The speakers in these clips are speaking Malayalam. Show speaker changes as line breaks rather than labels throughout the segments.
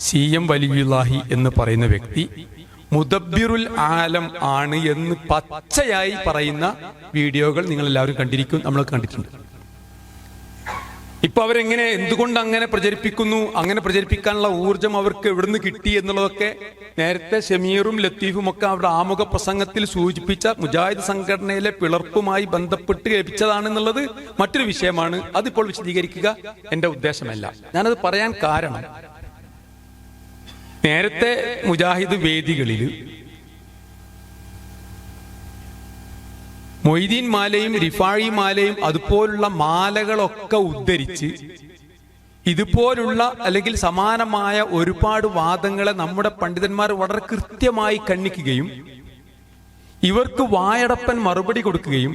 സി എം വലിയുല്ലാഹി എന്ന് പറയുന്ന വ്യക്തി മുദബിറുൽ ആലം ആണ് എന്ന് പച്ചയായി പറയുന്ന വീഡിയോകൾ നിങ്ങൾ എല്ലാവരും കണ്ടിരിക്കും നമ്മൾ കണ്ടിട്ടുണ്ട്. ഇപ്പൊ അവരെങ്ങനെ എന്തുകൊണ്ട് അങ്ങനെ പ്രചരിപ്പിക്കുന്നു അങ്ങനെ പ്രചരിപ്പിക്കാനുള്ള ഊർജം അവർക്ക് എവിടുന്ന് കിട്ടി എന്നുള്ളതൊക്കെ നേരത്തെ ഷമീറും ലത്തീഫും ഒക്കെ അവരുടെ ആമുഖ പ്രസംഗത്തിൽ സൂചിപ്പിച്ച മുജാഹിദ് സംഘടനയിലെ പിളർപ്പുമായി ബന്ധപ്പെട്ട് ലഭിച്ചതാണെന്നുള്ളത് മറ്റൊരു വിഷയമാണ്. അതിപ്പോൾ വിശദീകരിക്കുക. എന്റെ ഉദ്ദേശമല്ല. ഞാനത് പറയാൻ കാരണം നേരത്തെ മുജാഹിദ് വേദികളിൽ മൊയ്തീൻ മാലയും റിഫാഴി മാലയും അതുപോലുള്ള മാലകളൊക്കെ ഉദ്ധരിച്ച് ഇതുപോലുള്ള അല്ലെങ്കിൽ സമാനമായ ഒരുപാട് വാദങ്ങളെ നമ്മുടെ പണ്ഡിതന്മാർ വളരെ കൃത്യമായി കണ്ണിക്കുകയും ഇവർക്ക് വായടപ്പൻ മറുപടി കൊടുക്കുകയും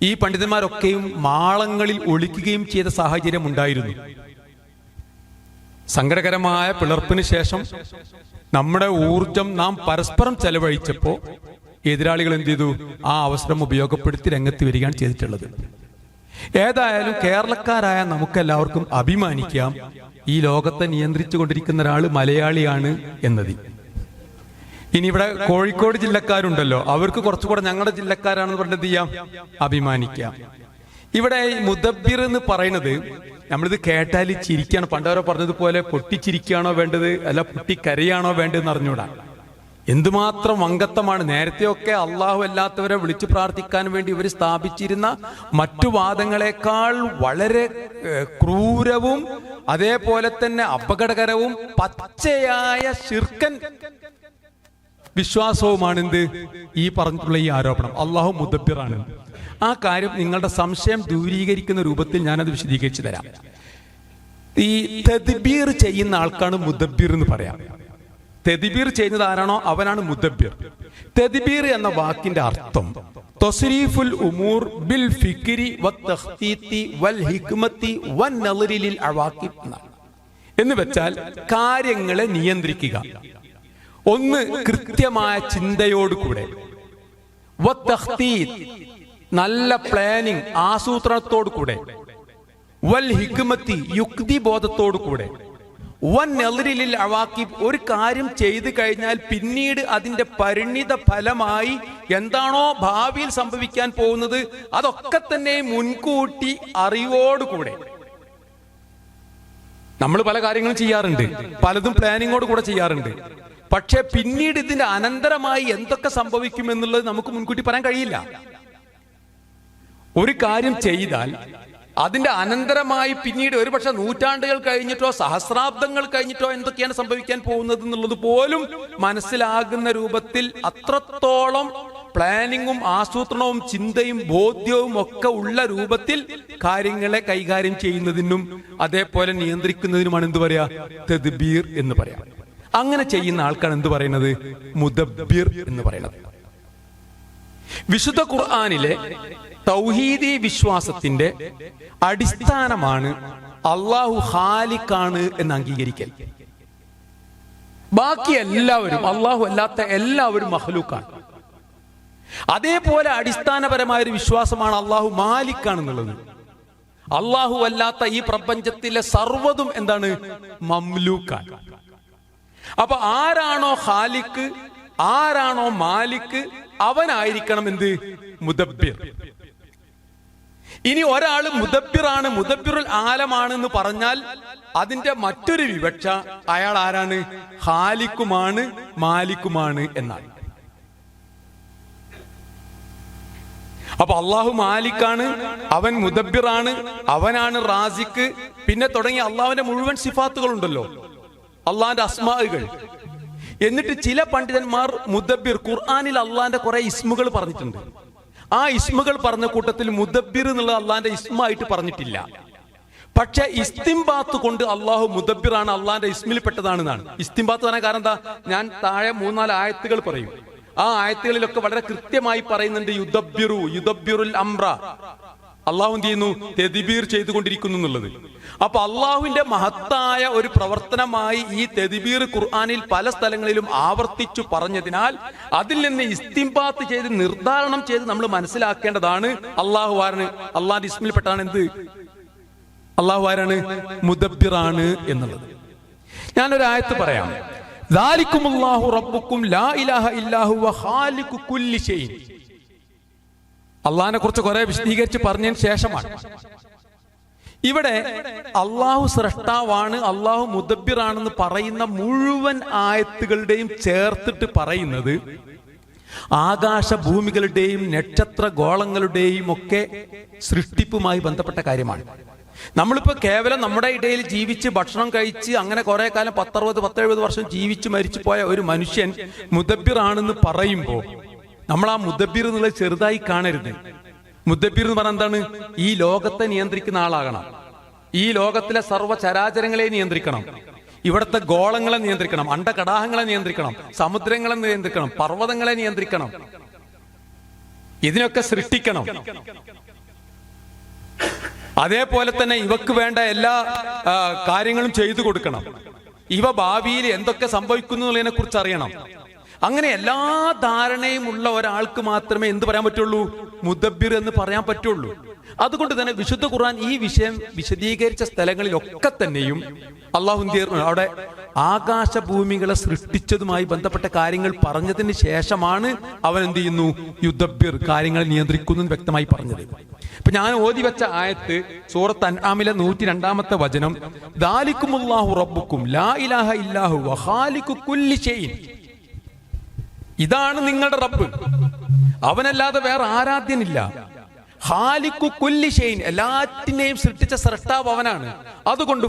ഈ പണ്ഡിതന്മാരൊക്കെയും മാളങ്ങളിൽ ഒളിക്കുകയും ചെയ്ത സാഹചര്യം ഉണ്ടായിരുന്നു സങ്കടകരമായ പിളർപ്പിന് ശേഷം നമ്മുടെ ഊർജം നാം പരസ്പരം ചെലവഴിച്ചപ്പോ എതിരാളികൾ എന്ത് ചെയ്തു? ആ അവസരം ഉപയോഗപ്പെടുത്തി രംഗത്ത് വരികയാണ് ചെയ്തിട്ടുള്ളത്. ഏതായാലും കേരളക്കാരായ നമുക്കെല്ലാവർക്കും അഭിമാനിക്കാം. ഈ ലോകത്തെ നിയന്ത്രിച്ചു കൊണ്ടിരിക്കുന്ന ഒരാൾ മലയാളിയാണ് എന്നതിൽ ഇനി ഇവിടെ കോഴിക്കോട് ജില്ലക്കാരുണ്ടല്ലോ. അവർക്ക് കുറച്ചുകൂടെ ഞങ്ങളുടെ ജില്ലക്കാരാണെന്ന് പറഞ്ഞത് ചെയ്യാം? അഭിമാനിക്കാം. ഇവിടെ ഈ മുദബ്ബിർ എന്ന് പറയുന്നത് നമ്മളിത് കേട്ടാൽ ചിരിക്കാണ്. പണ്ടവരെ പറഞ്ഞതുപോലെ പൊട്ടിച്ചിരിക്കുകയാണോ വേണ്ടത്? അല്ല പൊട്ടിക്കരയാണോ വേണ്ടതെന്ന് അറിഞ്ഞൂടാ എന്തുമാത്രം അംഗത്വമാണ്. നേരത്തെയൊക്കെ അള്ളാഹു അല്ലാത്തവരെ വിളിച്ചു പ്രാർത്ഥിക്കാൻ വേണ്ടി ഇവർ സ്ഥാപിച്ചിരുന്ന മറ്റു വാദങ്ങളെക്കാൾ വളരെ ക്രൂരവും അതേപോലെ തന്നെ അപകടകരവും പച്ചയായ ശിർക്കൻ വിശ്വാസവുമാണ് എന്ത് ഈ പറഞ്ഞിട്ടുള്ള ഈ ആരോപണം. അള്ളാഹു മുദബിറാണ് ആ കാര്യം നിങ്ങളുടെ സംശയം ദൂരീകരിക്കുന്ന രൂപത്തിൽ ഞാനത് വിശദീകരിച്ചു തരാം. ഈ തെദിബീർ ചെയ്യുന്ന ആൾക്കാണ് മുദബിർ എന്ന് പറയാം. തെദിബീർ ചെയ്യുന്നത് ആരാണോ അവനാണ് മുദബിർ തെദിബീർ എന്ന വാക്കിന്റെ അർത്ഥം തൊസരീഫുൽ ഉമൂർ ബിൽ വത്തഖ്തീത്തി വൽ എന്ന് വെച്ചാൽ കാര്യങ്ങളെ നിയന്ത്രിക്കുക. ഒന്ന് കൃത്യമായ ചിന്തയോടുകൂടെ. നല്ല പ്ലാനിങ് ആസൂത്രണത്തോടു കൂടെ വൽ ഹിഗ്മത്തി യുക്തി ബോധത്തോടു കൂടെ വൻ നെളിരിലിൽ അവാക്കി ഒരു കാര്യം ചെയ്തു കഴിഞ്ഞാൽ പിന്നീട് അതിന്റെ പരിണിത ഫലമായി എന്താണോ ഭാവിയിൽ സംഭവിക്കാൻ പോകുന്നത് അതൊക്കെ തന്നെ മുൻകൂട്ടി അറിവോടുകൂടെ. നമ്മൾ പല കാര്യങ്ങളും ചെയ്യാറുണ്ട്. പലതും പ്ലാനിങ്ങോട് കൂടെ ചെയ്യാറുണ്ട്. പക്ഷെ പിന്നീട് ഇതിന്റെ അനന്തരമായി എന്തൊക്കെ സംഭവിക്കും എന്നുള്ളത് നമുക്ക് മുൻകൂട്ടി പറയാൻ കഴിയില്ല. ഒരു കാര്യം ചെയ്താൽ അതിന്റെ അനന്തരമായി പിന്നീട് ഒരുപക്ഷെ നൂറ്റാണ്ടുകൾ കഴിഞ്ഞിട്ടോ സഹസ്രാബ്ദങ്ങൾ കഴിഞ്ഞിട്ടോ എന്തൊക്കെയാണ് സംഭവിക്കാൻ പോകുന്നത് എന്നുള്ളത് പോലും മനസ്സിലാകുന്ന രൂപത്തിൽ അത്രത്തോളം പ്ലാനിങ്ങും ആസൂത്രണവും ചിന്തയും ബോധ്യവും ഒക്കെ ഉള്ള രൂപത്തിൽ കാര്യങ്ങളെ കൈകാര്യം ചെയ്യുന്നതിനും അതേപോലെ നിയന്ത്രിക്കുന്നതിനുമാണ് എന്ത് പറയാ? തെദ്ബീർ എന്ന് പറയാം. അങ്ങനെ ചെയ്യുന്ന ആൾക്കാണ് എന്ത് പറയുന്നത്? മുദബ്ബിർ എന്ന് പറയുന്നത്. വിശുദ്ധ ഖുർആാനിലെ തൗഹീദി വിശ്വാസത്തിന്റെ അടിസ്ഥാനമാണ് അള്ളാഹു ഹാലിക്കാണ് എന്ന് അംഗീകരിക്കൽ. ബാക്കി എല്ലാവരും അള്ളാഹു അല്ലാത്ത എല്ലാവരും മഹ്ലൂക്കാണ് അതേപോലെ അടിസ്ഥാനപരമായ ഒരു വിശ്വാസമാണ് അള്ളാഹു മാലിക്കാണെന്നുള്ളത് അള്ളാഹു അല്ലാത്ത ഈ പ്രപഞ്ചത്തിലെ സർവതും എന്താണ്? മംലൂക്കാണ് അപ്പൊ ആരാണോ ഹാലിക്ക് ആരാണോ മാലിക്ക് അവനായിരിക്കണം എന്ത്? മുദബ്ബിർ. ഇനി ഒരാൾ മുദബ്ബിറാണ് മുദബ്ബിറുൽ ആലമാണെന്ന് പറഞ്ഞാൽ അതിന്റെ മറ്റൊരു വിവക്ഷ അയാൾ ആരാണ്? ഹാലിക്കുമാണ് മാലിക്കുമാണ് എന്നാണ്. അപ്പൊ അള്ളാഹു മാലിക്കാണ് അവൻ മുദബ്ബിറാണ് അവനാണ് റാസിക്ക് പിന്നെ തുടങ്ങി അള്ളാഹുവിന്റെ മുഴുവൻ സിഫാത്തുകളുണ്ടല്ലോ. അള്ളാഹിന്റെ അസ്മാകൾ എന്നിട്ട് ചില പണ്ഡിതന്മാർ മുദബിർ ഖുർആാനിൽ അള്ളാന്റെ കുറെ ഇസ്മുകൾ പറഞ്ഞിട്ടുണ്ട്. ആ ഇസ്മുകൾ പറഞ്ഞ കൂട്ടത്തിൽ മുദബിർ എന്നുള്ള അള്ളാന്റെ ഇസ്മായിട്ട് പറഞ്ഞിട്ടില്ല. പക്ഷെ ഇസ്തിംബാത്ത് കൊണ്ട് അള്ളാഹു മുദബിറാണ് അള്ളാന്റെ ഇസ്മിൽ പെട്ടതാണെന്നാണ്. ഇസ്തിംബാത്ത് പറയാൻ കാരണം എന്താ? ഞാൻ താഴെ മൂന്നാൽ ആയത്തുകൾ പറയും. ആ ആയത്തുകളിലൊക്കെ വളരെ കൃത്യമായി പറയുന്നുണ്ട് യുദബ്ബിറു യുദബിറുൽ അംറ. അള്ളാഹു എന്ത് ചെയ്യുന്നു? തെതിബീർ ചെയ്തുകൊണ്ടിരിക്കുന്നു എന്നുള്ളത്. അപ്പൊ അള്ളാഹുവിന്റെ മഹത്തായ ഒരു പ്രവർത്തനമായി ഈ തെതിബീർ ഖുർആാനിൽ പല സ്ഥലങ്ങളിലും ആവർത്തിച്ചു പറഞ്ഞതിനാൽ അതിൽ നിന്ന് ഇസ്തിംബാത്ത് ചെയ്ത് നിർദ്ധാരണം ചെയ്ത് നമ്മൾ മനസ്സിലാക്കേണ്ടതാണ് അള്ളാഹു ആരാണ്? അള്ളാഹിന്റെ ഇസ്മിൽപ്പെട്ടാണ് എന്ത്? അള്ളാഹു ആരാണ്? മുദബിറാണ് എന്നുള്ളത്. ഞാനൊരു ആയത്ത് പറയാം. ദാലിക്കുമുല്ലാഹു റബ്ബുക്കും ലാ ഇലാഹ കുല്ലി അള്ളാഹിനെ കുറിച്ച് കുറെ വിശദീകരിച്ച് പറഞ്ഞതിന് ശേഷമാണ്. ഇവിടെ അള്ളാഹു സ്രഷ്ടാവാണ് അള്ളാഹു മുദബിറാണെന്ന് പറയുന്ന മുഴുവൻ ആയത്തുകളുടെയും ചേർത്തിട്ട് പറയുന്നത് ആകാശ ഭൂമികളുടെയും നക്ഷത്ര ഗോളങ്ങളുടെയും ഒക്കെ സൃഷ്ടിപ്പുമായി ബന്ധപ്പെട്ട കാര്യമാണ്. നമ്മളിപ്പോ കേവലം നമ്മുടെ ഇടയിൽ ജീവിച്ച് ഭക്ഷണം കഴിച്ച് അങ്ങനെ കുറെ കാലം പത്തറുപത് പത്തെഴുപത് വർഷം ജീവിച്ച് മരിച്ചു പോയ ഒരു മനുഷ്യൻ മുദബിറാണെന്ന് പറയുമ്പോൾ നമ്മൾ ആ മുദബിർ എന്നുള്ളത് ചെറുതായി കാണരുത്. മുദബിർ എന്ന് പറഞ്ഞാൽ എന്താണ്? ഈ ലോകത്തെ നിയന്ത്രിക്കുന്ന ആളാകണം. ഈ ലോകത്തിലെ സർവ ചരാചരങ്ങളെ നിയന്ത്രിക്കണം. ഇവിടുത്തെ ഗോളങ്ങളെ നിയന്ത്രിക്കണം. അണ്ടകടാഹങ്ങളെ നിയന്ത്രിക്കണം. സമുദ്രങ്ങളെ നിയന്ത്രിക്കണം. പർവതങ്ങളെ നിയന്ത്രിക്കണം. ഇതിനൊക്കെ സൃഷ്ടിക്കണം. അതേപോലെ തന്നെ ഇവക്ക് വേണ്ട എല്ലാ കാര്യങ്ങളും ചെയ്തു കൊടുക്കണം. ഇവ ഭാവിയിൽ എന്തൊക്കെ സംഭവിക്കുന്നു എന്നുള്ളതിനെ കുറിച്ച് അറിയണം. അങ്ങനെ എല്ലാ ധാരണയും ഉള്ള ഒരാൾക്ക് മാത്രമേ എന്ത് പറയാൻ പറ്റുള്ളൂ? മുദബിർ എന്ന് പറയാൻ പറ്റുള്ളൂ. അതുകൊണ്ട് തന്നെ വിശുദ്ധ ഖുർആൻ ഈ വിഷയം വിശദീകരിച്ച സ്ഥലങ്ങളിലൊക്കെ തന്നെയും അള്ളാഹു അവിടെ ആകാശ ആകാശഭൂമികളെ സൃഷ്ടിച്ചതുമായി ബന്ധപ്പെട്ട കാര്യങ്ങൾ പറഞ്ഞതിന് ശേഷമാണ് അവൻ എന്ത് ചെയ്യുന്നു? യുദ്ധബിർ കാര്യങ്ങൾ നിയന്ത്രിക്കുന്നു വ്യക്തമായി പറഞ്ഞത്. ഇപ്പൊ ഞാൻ ഓതി വെച്ച ആയത്ത് സൂറത്ത് അൻആമിലെ നൂറ്റി രണ്ടാമത്തെ വചനം ദാലിക്കുമുല്ലാഹു റബ്ബുക്കും ലാ ഇലാഹ ഇല്ലാഹു വഹാലിക്കു കുല്ലി ഷൈഇൻ ഇതാണ് നിങ്ങളുടെ റബ്ബ്. അവനല്ലാതെ വേറെ ആരാധ്യനില്ല. ഹാലിക്കു കുല്ലി ഷെയിൻ എല്ലാറ്റിനെയും സൃഷ്ടിച്ച സൃഷ്ടാവ് അവനാണ്. അതുകൊണ്ട്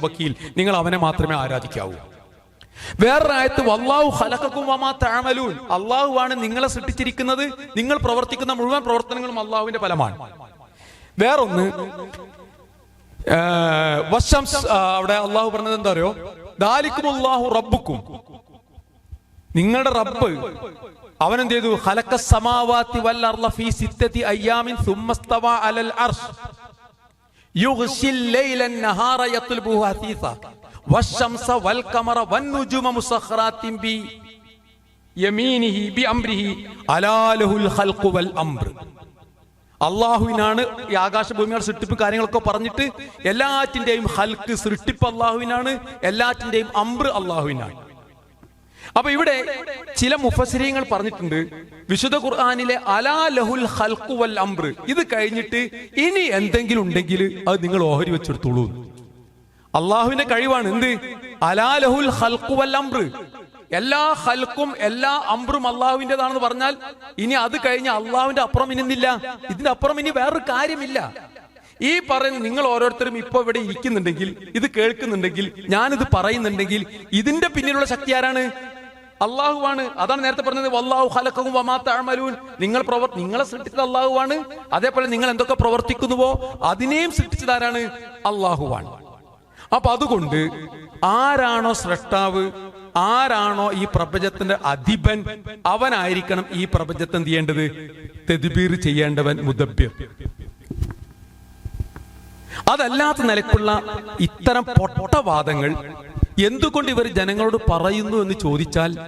വക്കീൽ നിങ്ങൾ അവനെ മാത്രമേ ആരാധിക്കാവൂ. വേറൊരായത്ത് വല്ലാഹു ഖലഖക്കും വമാ തഅമലൂൻ. അള്ളാഹു ആണ് നിങ്ങളെ സൃഷ്ടിച്ചിരിക്കുന്നത്. നിങ്ങൾ പ്രവർത്തിക്കുന്ന മുഴുവൻ പ്രവർത്തനങ്ങളും അള്ളാഹുവിന്റെ ഫലമാണ്. വേറൊന്ന് വശംസ് അവിടെ അള്ളാഹു പറഞ്ഞത് എന്താ അറിയോ? ദാലിക്കും അള്ളാഹു റബ്ബുക്കും. നിങ്ങളുടെ റബ്ബ് അവൻ ചെയ്തു ഹലക്ക സമാവാത്തി വൽ ഫീ സിത്തതി അയ്യാമിൻ അലൽ അർഷ്. വൽ വൻ ബി യമീനിഹി ബി അംരിഹി ഖൽഖു വൽ അംർ. അള്ളാഹുവിനാണ് ഈ ആകാശഭൂമിയുടെ സൃഷ്ടിപ്പ് കാര്യങ്ങളൊക്കെ പറഞ്ഞിട്ട് എല്ലാറ്റിന്റെയും ഹൽക്ക് സൃഷ്ടിപ്പ് അള്ളാഹുവിനാണ് എല്ലാറ്റിന്റെയും അംബ്ര് അള്ളാഹുവിനാണ്. അപ്പൊ ഇവിടെ ചില മുഫസിരിയങ്ങൾ പറഞ്ഞിട്ടുണ്ട് വിശുദ്ധ ഖുർആാനിലെ അലാ ലഹുൽ ഹൽക്കുവൽ വൽ ഇത് കഴിഞ്ഞിട്ട് ഇനി എന്തെങ്കിലും ഉണ്ടെങ്കിൽ അത് നിങ്ങൾ ഓഹരി വെച്ചെടുത്തോളൂ. അള്ളാഹുവിന്റെ കഴിവാണ് എന്ത്? അലാ ലഹുൽ ഹൽക്കുവൽ വൽ എല്ലാ ഹൽക്കും എല്ലാ അംറും അള്ളാഹുവിന്റെതാണെന്ന് പറഞ്ഞാൽ ഇനി അത് കഴിഞ്ഞ് അള്ളാഹുവിന്റെ അപ്പുറം ഇനിന്നില്ല. ഇതിന്റെ അപ്പുറം ഇനി വേറൊരു കാര്യമില്ല. ഈ പറയുന്ന നിങ്ങൾ ഓരോരുത്തരും ഇപ്പൊ ഇവിടെ ഇരിക്കുന്നുണ്ടെങ്കിൽ ഇത് കേൾക്കുന്നുണ്ടെങ്കിൽ ഞാനിത് പറയുന്നുണ്ടെങ്കിൽ ഇതിന്റെ പിന്നിലുള്ള ശക്തി ആരാണ്? അള്ളാഹുവാണ്. അതാണ് നേരത്തെ പറഞ്ഞത് വല്ലാഹു ഹലക്കവും വമാത്തമലൂൻ നിങ്ങൾ പ്രവർ നിങ്ങളെ സൃഷ്ടിച്ചത് അള്ളാഹുവാണ്. അതേപോലെ നിങ്ങൾ എന്തൊക്കെ പ്രവർത്തിക്കുന്നുവോ അതിനെയും സൃഷ്ടിച്ചത് ആരാണ്? അള്ളാഹുവാണ്. അപ്പൊ അതുകൊണ്ട് ആരാണോ സ്രഷ്ടാവ് ആരാണോ ഈ പ്രപഞ്ചത്തിന്റെ അധിപൻ അവനായിരിക്കണം ഈ പ്രപഞ്ചത്തെ എന്ത് ചെയ്യേണ്ടത്? തെതിബീർ ചെയ്യേണ്ടവൻ മുദബ്ബിർ. അതല്ലാത്ത നിലക്കുള്ള ഇത്തരം പൊട്ടവാദങ്ങൾ എന്തുകൊണ്ട് ഇവർ ജനങ്ങളോട് പറയുന്നു എന്ന് ചോദിച്ചാൽ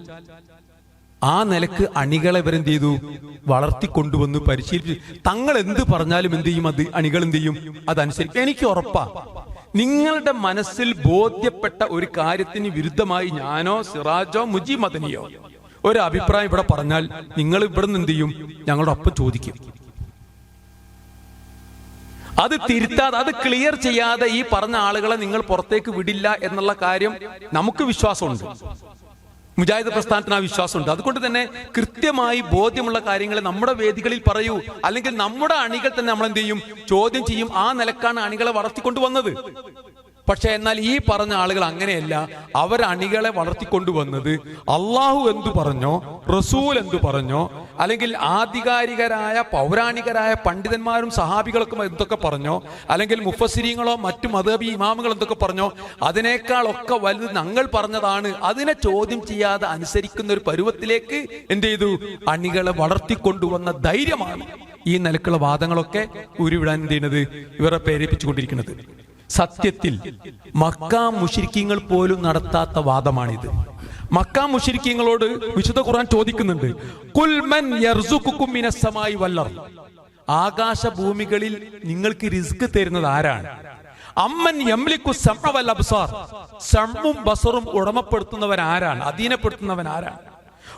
ആ നിലയ്ക്ക് അണികളെ ഇവരെന്ത് ചെയ്തു? വളർത്തിക്കൊണ്ടുവന്ന് പരിശീലിപ്പിച്ചു. തങ്ങൾ എന്ത് പറഞ്ഞാലും എന്ത് ചെയ്യും? അത് അണികൾ എന്ത് ചെയ്യും? അതനുസരിച്ച് എനിക്ക് ഉറപ്പാ. നിങ്ങളുടെ മനസ്സിൽ ബോധ്യപ്പെട്ട ഒരു കാര്യത്തിന് വിരുദ്ധമായി ഞാനോ സിറാജോ മുജി മദനിയോ ഒരു അഭിപ്രായം ഇവിടെ പറഞ്ഞാൽ നിങ്ങൾ ഇവിടെ നിന്ന് എന്ത് ചെയ്യും? ഞങ്ങളുടെ ഒപ്പം ചോദിക്കും. അത് തിരുത്താതെ അത് ക്ലിയർ ചെയ്യാതെ ഈ പറഞ്ഞ ആളുകളെ നിങ്ങൾ പുറത്തേക്ക് വിടില്ല എന്നുള്ള കാര്യം നമുക്ക് വിശ്വാസമുണ്ട്. മുജാഹിദ് പ്രസ്ഥാനത്തിന് ആ വിശ്വാസമുണ്ട്. അതുകൊണ്ട് തന്നെ കൃത്യമായി ബോധ്യമുള്ള കാര്യങ്ങൾ നമ്മുടെ വേദികളിൽ പറയൂ. അല്ലെങ്കിൽ നമ്മുടെ അണികൾ തന്നെ നമ്മൾ എന്ത് ചെയ്യും? ചോദ്യം ചെയ്യും. ആ നിലക്കാണ് അണികളെ വളർത്തിക്കൊണ്ടുവന്നത്. പക്ഷെ എന്നാൽ ഈ പറഞ്ഞ ആളുകൾ അങ്ങനെയല്ല. അവർ അണികളെ വളർത്തിക്കൊണ്ടുവന്നത് അള്ളാഹു എന്തു പറഞ്ഞോ റസൂൽ എന്തു പറഞ്ഞോ അല്ലെങ്കിൽ ആധികാരികരായ പൗരാണികരായ പണ്ഡിതന്മാരും സഹാബികളൊക്കെ എന്തൊക്കെ പറഞ്ഞോ അല്ലെങ്കിൽ മുഫസിരിങ്ങളോ മറ്റു മതബി ഇമാമുകൾ എന്തൊക്കെ പറഞ്ഞോ അതിനേക്കാളൊക്കെ വലുത് ഞങ്ങൾ പറഞ്ഞതാണ്. അതിനെ ചോദ്യം ചെയ്യാതെ അനുസരിക്കുന്ന ഒരു പരുവത്തിലേക്ക് എന്ത് ചെയ്തു? അണികളെ വളർത്തിക്കൊണ്ടുവന്ന ധൈര്യമാണ് ഈ നിലക്കുള്ള വാദങ്ങളൊക്കെ ഉരുവിടാൻ എന്ത് ചെയ്യുന്നത്? ഇവരെ പ്രേരിപ്പിച്ചുകൊണ്ടിരിക്കുന്നത്. സത്യത്തിൽ മക്ക മുഷിരിക്കങ്ങൾ പോലും നടത്താത്ത വാദമാണിത്. മക്ക മുഷിരിക്കങ്ങളോട് വിശുദ്ധ ഖുർആൻ ചോദിക്കുന്നുണ്ട് കുൽമൻ യർസുക്കുക്കും മിനസ്സമായി വല്ലർ ആകാശഭൂമികളിൽ നിങ്ങൾക്ക് റിസ്ക് തരുന്നത് ആരാണ്? അമ്മൻ യംലിക്കു അബ്സാർ. സമ്മും ബസറും ഉടമപ്പെടുത്തുന്നവൻ ആരാണ്? അധീനപ്പെടുത്തുന്നവൻ ആരാണ്?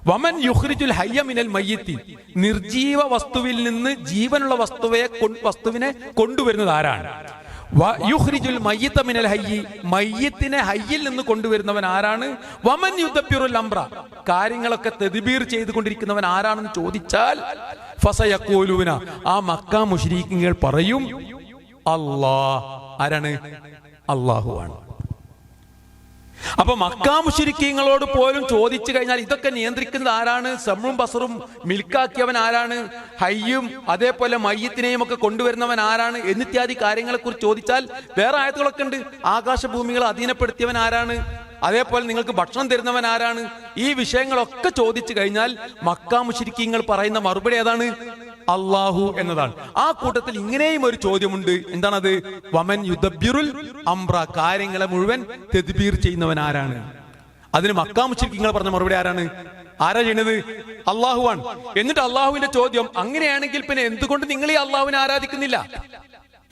വമൻ യുഹ്രിജുൽ ഹയ്യ മിനൽ മയ്യിത്തി. നിർജീവ വസ്തുവിൽ നിന്ന് ജീവനുള്ള വസ്തുവെ വസ്തുവിനെ കൊണ്ടുവരുന്നത് ആരാണ്? യുഖ്രിജുൽ മയ്യിത്ത മിനൽ ഹയ്യി. മയ്യത്തിനെ ഹയ്യിൽ നിന്ന് കൊണ്ടുവരുന്നവൻ ആരാണ്? വമൻ യുദ്ധപ്പിറുൽ അംറ. കാര്യങ്ങളൊക്കെ തെതിബീർ ചെയ്തുകൊണ്ടിരിക്കുന്നവൻ ആരാണെന്ന് ചോദിച്ചാൽ ഫസയക്കൂലൂന ആ മക്ക മുഷ്രീഖുകൾ പറയും അള്ളാ ആരാണ്? അള്ളാഹുവാണ് അപ്പൊ മക്കാമുശിരിക്കങ്ങളോട് പോലും ചോദിച്ചു കഴിഞ്ഞാൽ ഇതൊക്കെ നിയന്ത്രിക്കുന്നത് ആരാണ്? സമ്മും ബസറും മിൽക്കാക്കിയവൻ ആരാണ്? ഹയ്യും അതേപോലെ മയ്യത്തിനെയും ഒക്കെ കൊണ്ടുവരുന്നവൻ ആരാണ്? എന്നിത്യാദി കാര്യങ്ങളെ കുറിച്ച് ചോദിച്ചാൽ വേറെ ആയത്തുകളൊക്കെ ഉണ്ട്. ആകാശഭൂമികളെ അധീനപ്പെടുത്തിയവൻ ആരാണ്? അതേപോലെ നിങ്ങൾക്ക് ഭക്ഷണം തരുന്നവൻ ആരാണ്? ഈ വിഷയങ്ങളൊക്കെ ചോദിച്ചു കഴിഞ്ഞാൽ മക്കാമുശിരിക്കങ്ങൾ പറയുന്ന മറുപടി ഏതാണ്? അള്ളാഹു എന്നതാണ്. ആ കൂട്ടത്തിൽ ഇങ്ങനെയും ഒരു ചോദ്യമുണ്ട്. എന്താണത്? വമൻ യുദ്ധബിറുൽ അംബ്ര കാര്യങ്ങളെ മുഴുവൻ തെതിബീർ ചെയ്യുന്നവൻ ആരാണ്? അതിന് മക്കാമുശിരിക്കങ്ങൾ പറഞ്ഞ മറുപടി ആരാണ്? ആരാ ചെയ്യണത്? അള്ളാഹുവാണ് എന്നിട്ട് അള്ളാഹുവിന്റെ ചോദ്യം അങ്ങനെയാണെങ്കിൽ പിന്നെ എന്തുകൊണ്ട് നിങ്ങൾ ഈ അള്ളാഹുവിനെ ആരാധിക്കുന്നില്ല?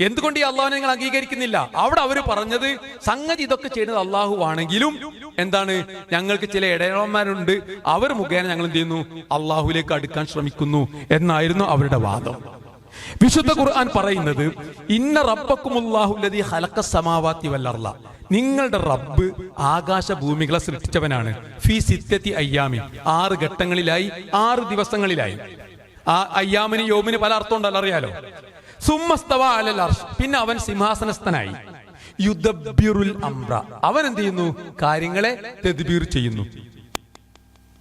എന്തുകൊണ്ട് ഈ അള്ളാഹുനെ നിങ്ങൾ അംഗീകരിക്കുന്നില്ല? അവിടെ അവർ പറഞ്ഞത് സംഗതി ഇതൊക്കെ ചെയ്യുന്നത് അള്ളാഹു ആണെങ്കിലും എന്താണ് ഞങ്ങൾക്ക് ചില ഇടയന്മാരുണ്ട്. അവർ മുഖേന ഞങ്ങൾ എന്ത് ചെയ്യുന്നു? അള്ളാഹുലേക്ക് അടുക്കാൻ ശ്രമിക്കുന്നു എന്നായിരുന്നു അവരുടെ വാദം. വിശുദ്ധ ഖുർആൻ പറയുന്നത് ഇന്ന റബ്ബക്കുമുല്ലാഹുല്ലതി ഹലക്ക സമാവാത്തി വല്ലർല നിങ്ങളുടെ റബ്ബ് ആകാശ ഭൂമികളെ സൃഷ്ടിച്ചവനാണ്. ഫി സിത്തത്തി അയ്യാമി ആറ് ഘട്ടങ്ങളിലായി ആറ് ദിവസങ്ങളിലായി. ആ അയ്യാമിന് യോമിന് പല അർത്ഥം ഉണ്ടല്ലോ അറിയാലോ? പിന്നെ അവൻ സിംഹാസനസ്ഥനായി. യുദ്ധബിറുൽ അംറ. അവൻ എന്ത് ചെയ്യുന്നു? കാര്യങ്ങളെ തെദ്ബീർ ചെയ്യുന്നു.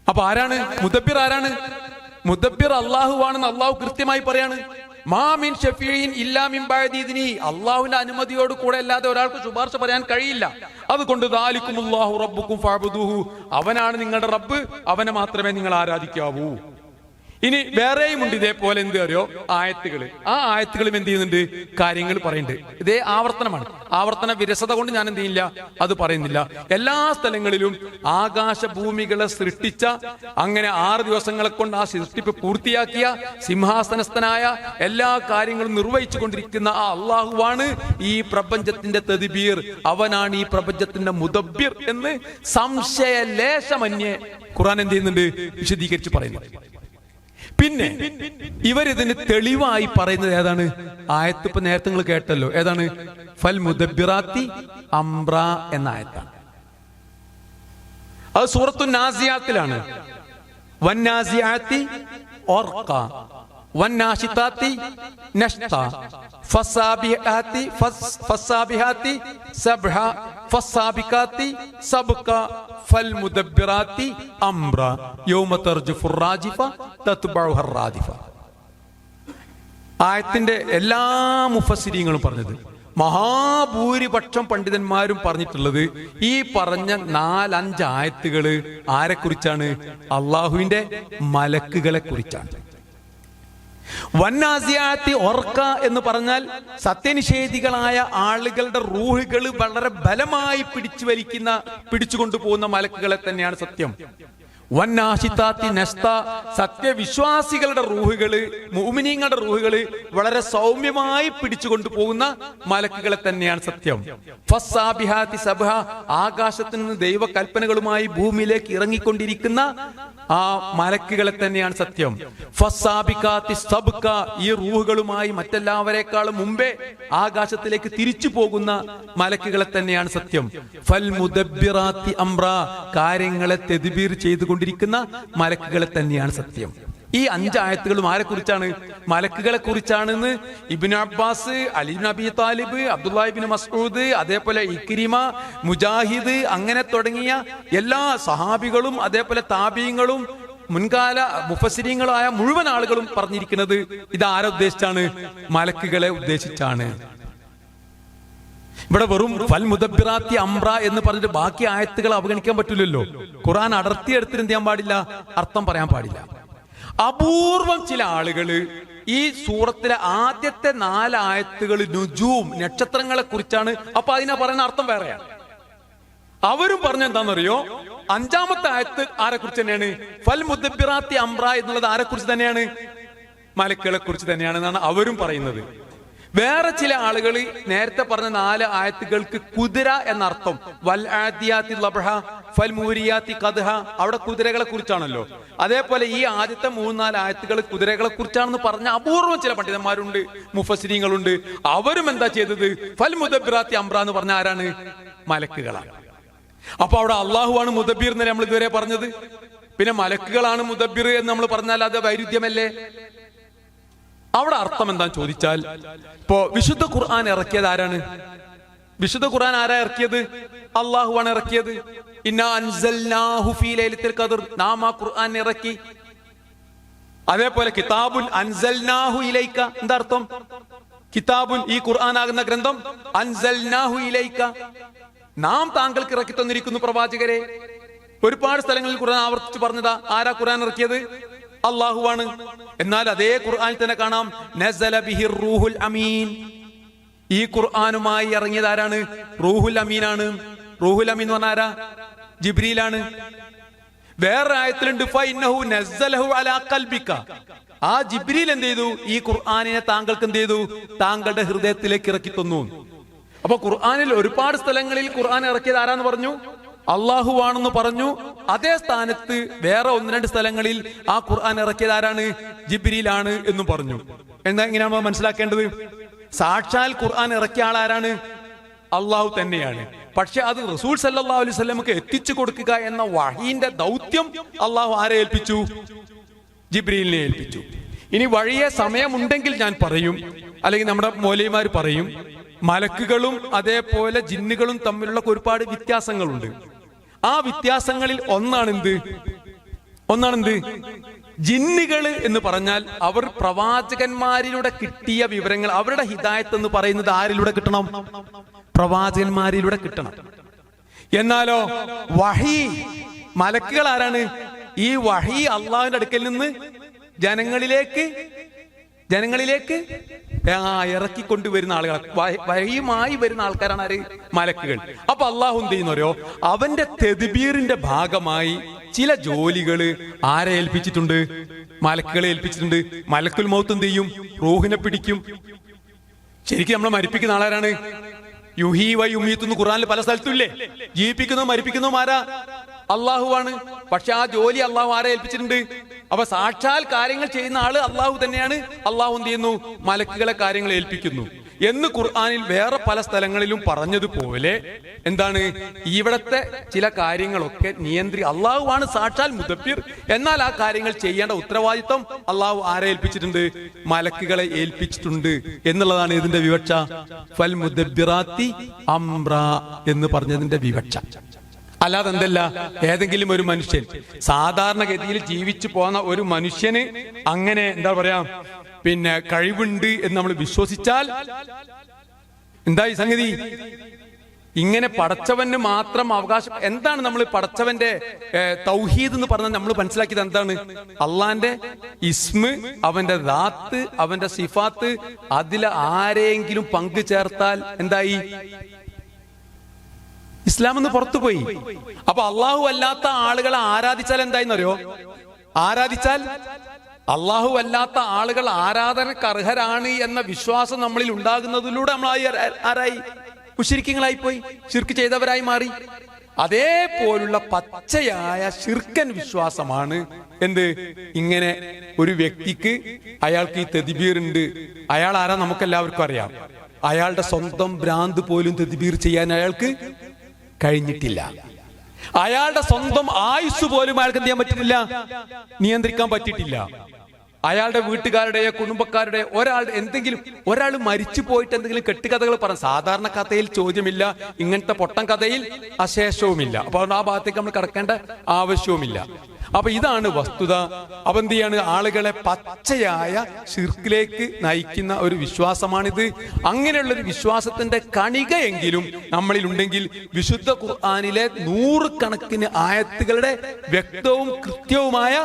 അപ്പൊ ആരാണ്? മുദബിർ ആരാണ്? മുദബിർ അള്ളാഹു ആണെന്ന് അള്ളാഹു കൃത്യമായി പറയാണ്. മാമിൻ ഷഫീൻ ഇല്ലാമിൻ ബാദീദിനി അള്ളാഹുവിന്റെ അനുമതിയോട് കൂടെ അല്ലാതെ ഒരാൾക്ക് ശുപാർശ പറയാൻ കഴിയില്ല. അതുകൊണ്ട് ദാലിക്കും അള്ളാഹു റബ്ബുക്കും ഫഅബ്ദുഹു. അവനാണ് നിങ്ങളുടെ റബ്ബ്. അവനെ മാത്രമേ നിങ്ങൾ ആരാധിക്കാവൂ. ഇനി വേറെയും ഉണ്ട് ഇതേപോലെ എന്ത് അറിയോ? ആയത്തുകൾ ആ ആയത്തുകളും എന്ത് ചെയ്യുന്നുണ്ട്? കാര്യങ്ങൾ പറയുന്നുണ്ട്. ഇതേ ആവർത്തനമാണ്. ആവർത്തന വിരസത കൊണ്ട് ഞാൻ എന്ത് ചെയ്യില്ല അത് പറയുന്നില്ല. എല്ലാ സ്ഥലങ്ങളിലും ആകാശ ഭൂമികളെ സൃഷ്ടിച്ച അങ്ങനെ ആറ് ദിവസങ്ങളെ കൊണ്ട് ആ സൃഷ്ടിപ്പ് പൂർത്തിയാക്കിയ സിംഹാസനസ്ഥനായ എല്ലാ കാര്യങ്ങളും നിർവഹിച്ചു കൊണ്ടിരിക്കുന്ന ആ അള്ളാഹുവാണ് ഈ പ്രപഞ്ചത്തിന്റെ തതിബീർ. അവനാണ് ഈ പ്രപഞ്ചത്തിന്റെ മുദബ്ബിർ എന്ന് സംശയലേശമന്യേ ഖുറാൻ എന്ത് ചെയ്യുന്നുണ്ട്? വിശദീകരിച്ച് പറയുന്നത് പിന്നെ ഇവരിതിന് തെളിവായി പറയുന്നത് ഏതാണ്? ആയത്ത് ഇപ്പൊ നേരത്തെ നിങ്ങൾ കേട്ടല്ലോ. ഏതാണ്? ഫൽ മുദബിറാത്തി അംറ എന്ന ആയത്താണ്. അത് സൂറത്തു നാസിയാത്തിലാണ്. വന്നാസിയാത്തി ഓർക്ക ആയത്തിന്റെ എല്ലാ മുഫസിരിങ്ങളും പറഞ്ഞത്. മഹാഭൂരിപക്ഷം പണ്ഡിതന്മാരും പറഞ്ഞിട്ടുള്ളത് ഈ പറഞ്ഞ നാലഞ്ച് ആയത്തുകൾ ആരെക്കുറിച്ചാണ്? അള്ളാഹുവിന്റെ മലക്കുകളെ കുറിച്ചാണ് വന്നാസിയാത്തി ഓർക്ക എന്ന് പറഞ്ഞാൽ സത്യനിഷേധികളായ ആളുകളുടെ റൂഹുകൾ വളരെ ബലമായി പിടിച്ചു വലിക്കുന്ന പിടിച്ചുകൊണ്ടുപോകുന്ന മലക്കുകളെ തന്നെയാണ് സത്യം. സത്യവിശ്വാസികളുടെ റൂഹുകൾ മൂമിനീങ്ങളുടെ റൂഹുകൾ വളരെ സൗമ്യമായി പിടിച്ചുകൊണ്ടു പോകുന്ന മലക്കുകളെ തന്നെയാണ് സത്യം. ഫസ്സാബിഹാത്തി സബഹ ആകാശത്തിൽ നിന്ന് ദൈവകൽപ്പനകളുമായി ഭൂമിയിലേക്ക് ഇറങ്ങിക്കൊണ്ടിരിക്കുന്ന ആ മലക്കുകളെ തന്നെയാണ് സത്യം. ഫസ്സാബിക്കാത്തി സബ്ക ഈ റൂഹുകളുമായി മറ്റെല്ലാവരെക്കാളും മുമ്പേ ആകാശത്തിലേക്ക് തിരിച്ചു പോകുന്ന മലക്കുകളെ തന്നെയാണ് സത്യം. ഫൽ മുദബിറാത്തി അംറ കാര്യങ്ങളെ തെതിബീർ ചെയ്തുകൊണ്ടിരിക്കുന്ന മലക്കുകളെ തന്നെയാണ് സത്യം. ഈ അഞ്ചായത്തുകളും ആരെ കുറിച്ചാണ് മലക്കുകളെ കുറിച്ചാണെന്ന് ഇബിൻ അബ്ബാസ് അലിബിൻ നബി താലിബ് അബ്ദുല്ലാഹിബിൻ മസ്ഊദ് അതേപോലെ ഇക്രിമ മുജാഹിദ് അങ്ങനെ തുടങ്ങിയ എല്ലാ സഹാബികളും അതേപോലെ താപീയങ്ങളും മുൻകാല മുഫസിരിങ്ങളായ മുഴുവൻ ആളുകളും പറഞ്ഞിരിക്കുന്നത് ഇത് ആരെ ഉദ്ദേശിച്ചാണ്? മലക്കുകളെ ഉദ്ദേശിച്ചാണ്. ഇവിടെ വെറും ഫൽ മുദബിറാത്തി അംറ എന്ന് പറഞ്ഞിട്ട് ബാക്കി ആയത്തുകൾ അവഗണിക്കാൻ പറ്റില്ലല്ലോ. ഖുറാൻ അടർത്തിയെടുത്തിട്ട് എന്ത് ചെയ്യാൻ പാടില്ല? അർത്ഥം പറയാൻ പാടില്ല. അപൂർവം ചില ആളുകൾ ഈ സൂറത്തിലെ ആദ്യത്തെ നാലായത്തുകൾ നുജൂം നക്ഷത്രങ്ങളെ കുറിച്ചാണ്. അപ്പൊ അതിനാ പറയുന്ന അർത്ഥം വേറെയാണ് അവരും പറഞ്ഞ എന്താണെന്നറിയോ? അഞ്ചാമത്തെ ആയത്ത് ആരെ കുറിച്ച് തന്നെയാണ്? ഫൽ മുദബിറാത്തി അംറ എന്നുള്ളത് ആരെ കുറിച്ച് തന്നെയാണ്? മലക്കുകളെ കുറിച്ച് തന്നെയാണെന്നാണ് അവരും പറയുന്നത്. വേറെ ചില ആളുകൾ നേരത്തെ പറഞ്ഞ നാല് ആയത്തുകൾക്ക് കുതിര എന്നർത്ഥം. വൽ ആദ്യാത്തി ലബ്ഹ ഫൽ മൂരിയാത്തി കദ്ഹ. അവിടെ കുതിരകളെ കുറിച്ചാണല്ലോ. അതേപോലെ ഈ ആദ്യത്തെ മൂന്നാൽ നാല് ആയത്തുകൾ കുതിരകളെ കുറിച്ചാണെന്ന് പറഞ്ഞ അപൂർവം ചില പണ്ഡിതന്മാരുണ്ട് മുഫസിരിങ്ങളുണ്ട് അവരും എന്താ ചെയ്തത്? ഫൽ മുദബിറാത്തി അംബ്ര എന്ന് പറഞ്ഞ ആരാണ്? മലക്കുകളാണ്. അപ്പൊ അവിടെ അള്ളാഹുവാണ് മുദബീർ എന്ന് നമ്മൾ ഇതുവരെ പറഞ്ഞത്. പിന്നെ മലക്കുകളാണ് മുദബിർ എന്ന് നമ്മൾ പറഞ്ഞാൽ അത് വൈരുദ്ധ്യമല്ലേ? അവിടെ അർത്ഥം എന്താന്ന് ചോദിച്ചാൽ ഇപ്പോ വിശുദ്ധ ഖുർആൻ ഇറക്കിയത് ആരാണ്? വിശുദ്ധ ഖുർആൻ ആരാ ഇറക്കിയത്? അള്ളാഹുവാണ് ഇറക്കിയത്. ഖദർ. നാം ഖുർആൻ ഇറക്കി. അതേപോലെ കിതാബുൽ അൻസൽനാഹു ഇലൈക. എന്താ അർത്ഥം? കിതാബുൻ ഈ ഖുർആൻ ആകുന്ന ഗ്രന്ഥം അൻസൽനാഹു ഇലൈക. നാം താങ്കൾക്ക് ഇറക്കി തന്നിരിക്കുന്നു പ്രവാചകരെ. ഒരുപാട് സ്ഥലങ്ങളിൽ ഖുർആൻ ആവർത്തിച്ച് പറഞ്ഞതാ. ആരാ ഖുർആൻ ഇറക്കിയത്? അള്ളാഹുവാണ് എന്നാൽ അതേ ഖുർആാനിൽ തന്നെ കാണാം. നസല റൂഹുൽ അമീൻ. ഈ ഖുർആാനുമായി ഇറങ്ങിയത് ആരാണ്? റൂഹുൽ ആണ് റൂഹുൽ അമീൻ എന്ന് പറഞ്ഞാൽ ആരാ? ജിബ്രീലാണ്. വേറെ ആയത്തിലുണ്ട് ആ ജിബ്രീൽ എന്ത് ചെയ്തു? ഈ ഖുർആാനിനെ താങ്കൾക്ക് എന്ത് ചെയ്തു? താങ്കളുടെ ഹൃദയത്തിലേക്ക് ഇറക്കി തന്നു. അപ്പൊ ഖുർആാനിൽ ഒരുപാട് സ്ഥലങ്ങളിൽ ഖുർആൻ ഇറക്കിയത് ആരാന്ന് പറഞ്ഞു? അള്ളാഹു ആണെന്ന് പറഞ്ഞു. അതേ സ്ഥാനത്ത് വേറെ ഒന്ന് രണ്ട് സ്ഥലങ്ങളിൽ ആ ഖുർആൻ ഇറക്കിയത് ആരാണ്? ജിബിരിയിലാണ് എന്നും പറഞ്ഞു. എന്താ എങ്ങനെയാണ് മനസ്സിലാക്കേണ്ടത്? സാക്ഷാൽ ഖുർആൻ ഇറക്കിയ ആൾ ആരാണ്? അള്ളാഹു തന്നെയാണ്. പക്ഷെ അത് റസൂൽ സല്ലാ അലൈഹി വസല്ലമക്ക് എത്തിച്ചു കൊടുക്കുക എന്ന വഹീന്റെ ദൗത്യം അള്ളാഹു ആരെ ഏൽപ്പിച്ചു? ജിബ്രീലിനെ ഏൽപ്പിച്ചു. ഇനി വഴിയെ സമയമുണ്ടെങ്കിൽ ഞാൻ പറയും. അല്ലെങ്കിൽ നമ്മുടെ മോലയുമാർ പറയും. മലക്കുകളും അതേപോലെ ജിന്നുകളും തമ്മിലുള്ള ഒരുപാട് വ്യത്യാസങ്ങളുണ്ട്. ആ വ്യത്യാസങ്ങളിൽ ഒന്നാണെന്ത്? ഒന്നാണെന്ത്? ജിന്നുകൾ എന്ന് പറഞ്ഞാൽ അവർ പ്രവാചകന്മാരിലൂടെ കിട്ടിയ വിവരങ്ങൾ അവരുടെ ഹിദായത്ത് എന്ന് പറയുന്നത് ആരിലൂടെ കിട്ടണം? പ്രവാചകന്മാരിലൂടെ കിട്ടണം. എന്നാലോ വഹി മലക്കുകൾ ആരാണ്? ഈ വഹി അള്ളാഹുവിന്റെ അടുക്കൽ നിന്ന് ജനങ്ങളിലേക്ക് ജനങ്ങളിലേക്ക് ആ ഇറക്കിക്കൊണ്ടുവരുന്ന ആളുകൾ വഴിയുമായി വരുന്ന ആൾക്കാരാണ് ആര്? മലക്കുകൾ. അപ്പൊ അള്ളാഹു എന്ത് ചെയ്യുന്നവരോ അവന്റെ തെതിബീറിന്റെ ഭാഗമായി ചില ജോലികൾ ആരെ ഏൽപ്പിച്ചിട്ടുണ്ട്? മലക്കുകളെ ഏൽപ്പിച്ചിട്ടുണ്ട്. മലക്കുൽ മൗത്ത് എന്ത് ചെയ്യും? റൂഹിനെ പിടിക്കും. ശരിക്കും നമ്മളെ മരിപ്പിക്കുന്ന ആളാരാണ്? യുഹി ഉമ്മീത്ത് എന്ന് ഖുറാനിൽ പല സ്ഥലത്തും ഇല്ലേ? ജീവിപ്പിക്കുന്നോ മരിപ്പിക്കുന്നോ ആരാ? അള്ളാഹുവാണ്. പക്ഷെ ആ ജോലി അള്ളാഹു ആരെ ഏൽപ്പിച്ചിട്ടുണ്ട്? അപ്പൊ സാക്ഷാൽ കാര്യങ്ങൾ ചെയ്യുന്ന ആൾ അള്ളാഹു തന്നെയാണ്. അള്ളാഹു എന്ത് ചെയ്യുന്നു? മലക്കുകളെ കാര്യങ്ങൾ ഏൽപ്പിക്കുന്നു. എന്ന് ഖുർആാനിൽ വേറെ പല സ്ഥലങ്ങളിലും പറഞ്ഞതുപോലെ എന്താണ്? ഇവിടത്തെ ചില കാര്യങ്ങളൊക്കെ നിയന്ത്രി അള്ളാഹുവാണ് സാക്ഷാൽ മുദബിർ എന്നാൽ ആ കാര്യങ്ങൾ ചെയ്യേണ്ട ഉത്തരവാദിത്വം അള്ളാഹു ആരെ ഏൽപ്പിച്ചിട്ടുണ്ട്? മലക്കുകളെ ഏൽപ്പിച്ചിട്ടുണ്ട് എന്നുള്ളതാണ് ഇതിന്റെ വിവക്ഷ. ഫൽ മുദബിറാത്തി അംറ എന്ന് പറഞ്ഞതിന്റെ വിവക്ഷ. അല്ലാതെ എന്തല്ല? ഏതെങ്കിലും ഒരു മനുഷ്യൻ. സാധാരണഗതിയിൽ ജീവിച്ചു പോകുന്ന ഒരു മനുഷ്യന് അങ്ങനെ എന്താ പറയാ? പിന്നെ കഴിവുണ്ട് എന്ന് നമ്മൾ വിശ്വസിച്ചാൽ എന്താ ഈ സംഗതി? ഇങ്ങനെ പടച്ചവന് മാത്രം അവകാശം. എന്താണ് നമ്മൾ പടച്ചവന്റെ തൗഹീദ് എന്ന് പറഞ്ഞാൽ നമ്മൾ മനസ്സിലാക്കിയത് എന്താണ്? അള്ളാന്റെ ഇസ്മ് അവന്റെ ദാത്ത് അവന്റെ സിഫാത്ത് അതിൽ ആരെങ്കിലും പങ്കു ചേർത്താൽ എന്തായി? ഇസ്ലാം എന്ന് പുറത്തുപോയി അപ്പൊ അള്ളാഹു അല്ലാത്ത ആളുകളെ ആരാധിച്ചാൽ എന്തായിരുന്നറിയോ ആരാധിച്ചാൽ അള്ളാഹു അല്ലാത്ത ആളുകൾ ആരാധനക്ക് അർഹരാണ് എന്ന വിശ്വാസം നമ്മളിൽ ഉണ്ടാകുന്നതിലൂടെ നമ്മളായി ആരായി? മുഷിരിക്കങ്ങളായി പോയി ശിർക്ക് ചെയ്തവരായി മാറി. അതേപോലുള്ള പച്ചയായ ശിർക്കൻ വിശ്വാസമാണ് എന്ത്? ഇങ്ങനെ ഒരു വ്യക്തിക്ക് അയാൾക്ക് ഈ തെതിബീറുണ്ട് അയാൾ ആരാ നമുക്കെല്ലാവർക്കും അറിയാം. അയാളുടെ സ്വന്തം ഭ്രാന്ത് പോലും തെതിബീർ ചെയ്യാൻ അയാൾക്ക് കഴിഞ്ഞിട്ടില്ല. അയാളുടെ സ്വന്തം ആയുസ് പോലും അയാൾക്ക് എന്ത് ചെയ്യാൻ പറ്റുന്നില്ല? നിയന്ത്രിക്കാൻ പറ്റിയിട്ടില്ല. അയാളുടെ വീട്ടുകാരുടെയോ കുടുംബക്കാരുടെ ഒരാൾ എന്തെങ്കിലും ഒരാൾ മരിച്ചു പോയിട്ട് എന്തെങ്കിലും കെട്ടുകഥകൾ പറ സാധാരണ കഥയിൽ ചോദ്യമില്ല ഇങ്ങനത്തെ പൊട്ടൻ കഥയിൽ അശേഷവുമില്ല. അപ്പോൾ ആ ഭാഗത്തേക്ക് നമ്മൾ കടക്കേണ്ട ആവശ്യവുമില്ല. അപ്പൊ ഇതാണ് വസ്തുത. അപ്പൊ എന്ത് ചെയ്യാണ്? ആളുകളെ പച്ചയായ ഷിർക്കിലേക്ക് നയിക്കുന്ന ഒരു വിശ്വാസമാണിത്. അങ്ങനെയുള്ള ഒരു വിശ്വാസത്തിന്റെ കണികയെങ്കിലും നമ്മളിൽ ഉണ്ടെങ്കിൽ വിശുദ്ധ ഖുർആാനിലെ നൂറുകണക്കിന് ആയത്തുകളുടെ വ്യക്തവും കൃത്യവുമായ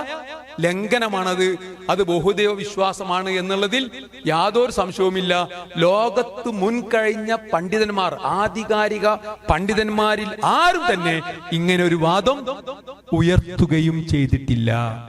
ലംഘനമാണത്. അത് ബഹുദൈവ വിശ്വാസമാണ് എന്നുള്ളതിൽ യാതൊരു സംശയവുമില്ല. ലോകത്ത് മുൻകഴിഞ്ഞ പണ്ഡിതന്മാർ ആധികാരിക പണ്ഡിതന്മാരിൽ ആരും തന്നെ ഇങ്ങനെ ഒരു വാദം ഉയർത്തുകയും ചെയ്തിട്ടില്ല.